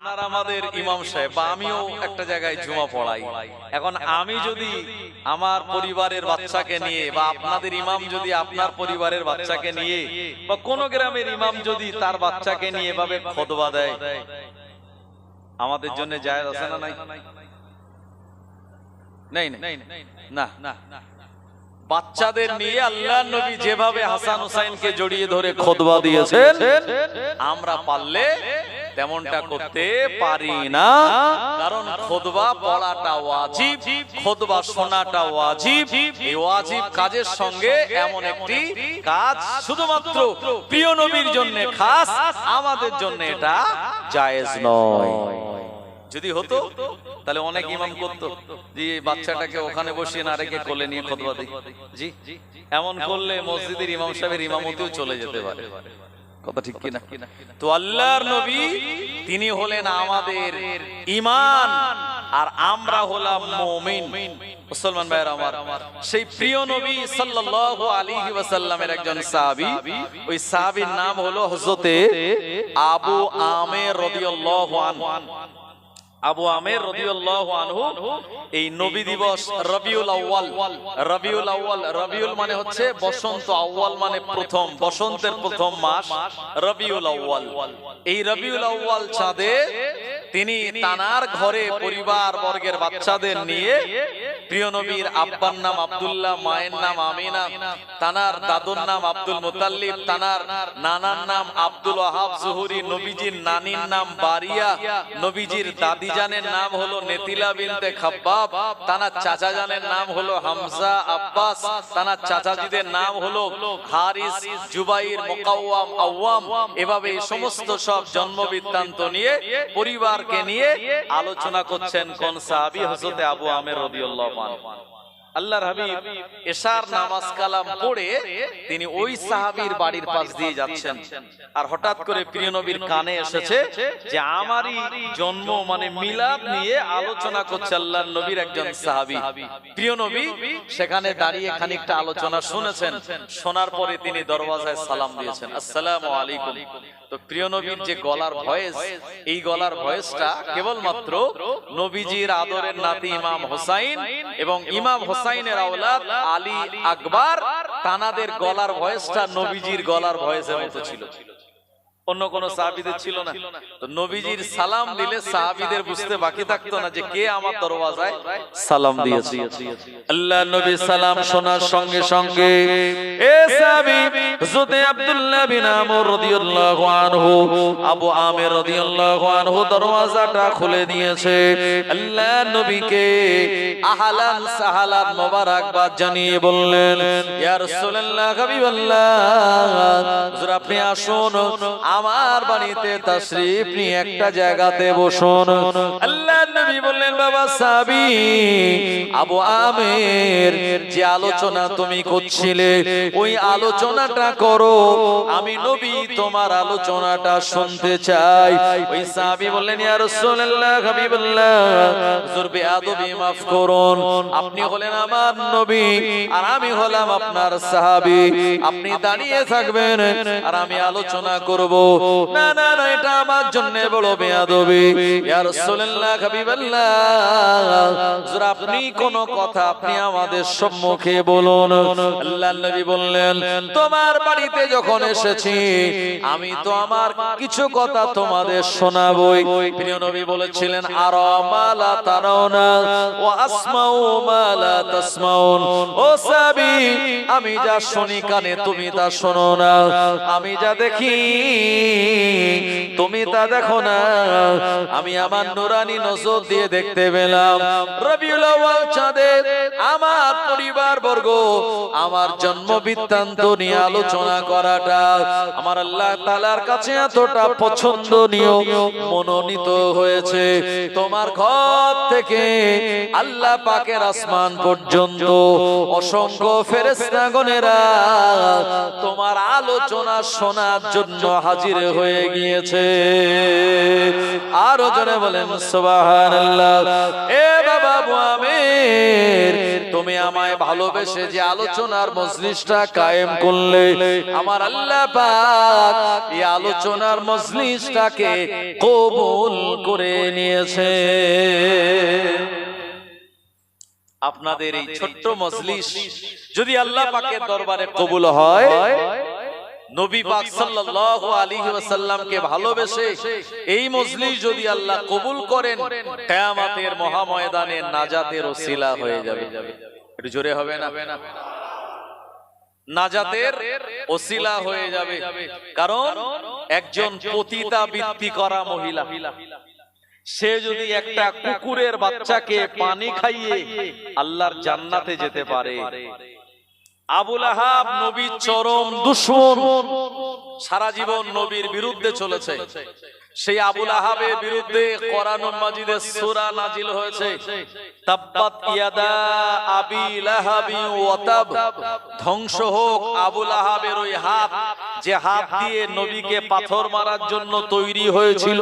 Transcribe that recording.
আমাদের ইমাম সাহেব বা আমিও একটা জায়গায় জুমা পড়াই। এখন আমি যদি আমার পরিবারের বাচ্চাকে নিয়ে বা আপনাদের ইমাম যদি আপনার পরিবারের বাচ্চাকে নিয়ে বা কোন গ্রামের ইমাম যদি তার বাচ্চাকে নিয়ে এভাবে খতবা দেয় আমাদের জন্য জায়েজ আছে না নাই? নেই? নেই না। না বাচ্চাদের নিয়ে আল্লাহ নবী যেভাবে হাসান হুসাইনকে জড়িয়ে ধরে খোদবা দিয়েছেন আমরা পারলে তেমনটা করতে পারি না। কারণ খোদবা পড়াটা ওয়াজিব খোদবা শোনাটা ওয়াজিব। এই ওয়াজিব কাজের সঙ্গে এমন একটি কাজ শুধুমাত্র প্রিয় নবীর জন্য খাস আমাদের জন্য এটা জায়েজ নয়। যদি হতো তাহলে অনেক ইমাম করতো। যে বাচ্চাটাকে ওখানে বসিয়ে না রেখে কোলে নিয়ে খতবা দিই। জি এমন করলে মসজিদের ইমাম সাহেবের ইমামতিও চলে যেতে পারে। কথা ঠিক কিনা? তো আল্লাহর নবী তিনি হলেন আমাদের ইমান আর আমরা হলাম মুমিন। মুসলমান ভাইয়ের আমার সেই প্রিয় নবী সাল্লাল্লাহু আলাইহি ওয়াসাল্লামের একজন সাহাবী ওই সাহাবীর নাম হলো হযরতে আবু আমের রাদিয়াল্লাহু আনহু। আবু আমের রবিউল্লাহ আনহু, এই নবী দিবস রবিউল আউয়াল রবিউল আউয়াল, রবিউল মানে হচ্ছে বসন্ত আউয়াল মানে প্রথম, বসন্তের প্রথম মাস রবিউল আউয়াল। এই রবিউল আউয়াল চাঁদে তিনি তানার ঘরে পরিবার বর্গের বাচ্চাদের নিয়ে প্রিয় নবীর আব্বার নাম আব্দুল্লাহ, মায়ের নাম আমিনা, তানার দাদুর নাম আব্দুল মুতাল্লিব, তানার নানার নাম আব্দুল ওয়াহাব জুহুরি, নবীজির নানির নাম বারিয়া, নবীজির দাদি জানের নাম হলো নেতিলা বিনতে খাব্বাব, তানার চাচা জানের নাম হলো হামজা আব্বাস, তানার চাচাজিদের নাম হলো হারিস, জুবাইর, মুকাওয়াম, আওয়াম। এভাবে সমস্ত সব জন্ম বৃত্তান্ত নিয়ে পরিবারকে নিয়ে আলোচনা করছেন কোন সাহাবী হযরতে আবু আমের রাদিয়াল্লাহু আনহু আল্লাহর হাবিব এশার নামাজ কালাম পড়ে তিনি ওই সাহাবীর বাড়ির পাশ দিয়ে যাচ্ছেন। আর হঠাৎ করে প্রিয় নবীর কানে এসেছে যে আমারই জন্ম মানে মিলাদ নিয়ে আলোচনা করছে আল্লাহর নবীর একজন সাহাবী। প্রিয় নবী, সেখানে দাঁড়িয়ে খানিকটা আলোচনা শুনেছেন। শোনার পরে তিনি দরওয়াজায় সালাম দিয়েছেন। আসসালামু আলাইকুম। তো প্রিয় নবীর যে গলার ভয়েস, এই গলার ভয়েসটা কেবলমাত্র নবীজির আদরের নাতি ইমাম হোসাইন এবং ইমাম হোসাইনের আওলাদ আলী আকবর তানাদের গলার ভয়েসটা নবীজির গলার ভয়েসের মতো ছিল। অন্য কোন সাহাবিদের ছিল না। তো নবীজির সালাম দিলে সাহাবিদের বুঝতে বাকি থাকতো না যে কে আমার দরওয়াজায়? সালাম দিয়েছে। আল্লাহ নবী সালাম শোনার সঙ্গে সঙ্গে এ সাহাবী হযরত আব্দুল্লাহ বিন আমর রাদিয়াল্লাহু আনহু আবু আমির রাদিয়াল্লাহু আনহু দরওয়াজাটা খুলে দিয়েছে। আল্লাহ নবীকে আহলান সাহালান মোবারকবাদ জানিয়ে বললেন ইয়া রাসূলুল্লাহ হাবিবাল্লাহ হুজুর আপনি আসুন আমার বাড়িতে তাশরীফ নিয়ে একটা জায়গাতে বসুন। আল্লাহ নবী বললেন, বাবা সাবি, আবু আমের যে আলোচনা তুমি করছিলে, ওই আলোচনাটা করো। আমি নবী, তোমার আলোচনাটা শুনতে চাই। ওই সাহাবী বললেন, ইয়া রাসূলুল্লাহ, হাবিবাল্লাহ, হুজুর বেয়াদবি মাফ করুন। আপনি হলেন আমার নবী, আর আমি হলাম আপনার সাহাবী। আপনি দাঁড়িয়ে থাকবেন, আর আমি আলোচনা করব। না না না, এটা আমার জন্য বড় বেয়াদবি। ইয়া রাসূলুল্লাহ, হাবিবাল্লাহ, হুজুর, আপনি কোন কথা আপনি আমাদের সম্মুখে বলুন। আল্লাহর নবী বললেন, তোমার বাড়িতে যখন এসেছি, আমি তো আমার কিছু কথা তোমাদের শোনাবই। প্রিয় নবী বলেছিলেন, আর মালা তারাউনা ও আসমাউ মালা তাসমাউন ও সাবি আমি যা শুনি কানে তুমি তা শোনো না। আমি যা দেখি তুমি তা দেখো না। আমি আমার নুরানি নজর দিয়ে দেখতে পেলাম। রবিউল আউয়াল চাঁদে আমার পরিবার বর্গ আমার জন্ম বৃত্তান্ত নিয়ে আলোচনা করাটা আমার আল্লাহ তাআলার কাছে এতটা পছন্দনীয় মনোনীত হয়েছে। তোমার ঘর থেকে আল্লাহ পাকের আসমান পর্যন্ত অসংখ্য ফেরেস্তাগণেরা তোমার আলোচনা শোনার জন্য হাজির হয়ে গিয়েছে। আরও জনে বলেন, সুবহানাল্লাহ। এ বাবা মুআমির তুমি আমায় ভালোবেসে যে আলোচনার মজলিসটা কায়েম করলে, আমার আল্লাহ পাক এই আলোচনার মজলিসটাকে কবুল করে নিয়েছে। আপনাদের এই ছোট্ট মজলিস যদি আল্লাহ পাকের দরবারে কবুল হয় নবী পাক সাল্লাল্লাহু আলাইহি ওয়াসাল্লামকে ভালোবেসে এই মজলিস যদি আল্লাহ কবুল করেন কিয়ামতের মহাময়দানে নাজাতের ওসিলা হয়ে যাবে। একটু জোরে হবে না? নাজাতের ওসিলা হয়ে যাবে। কারণ একজন পতিতা বৃত্তি করা মহিলা। সে যদি একটা কুকুরের বাচ্চাকে পানি খাইয়ে আল্লাহর জান্নাতে যেতে পারে। আবুল আহাব নবীর চরম দুশ্মন। সারা জীবন নবীর বিরুদ্ধে চলেছে। সেই আবুল আহাবের বিরুদ্ধে কোরআন মাজিদের সূরা নাজিল হয়েছে। তাব্বাত ইয়াদা আবি লাহাবি ওয়া তাব। ধ্বংস হোক আবুল আহাবের ওই হাত যে হাত দিয়ে নবীকে পাথর মারার জন্য তৈরি হয়েছিল।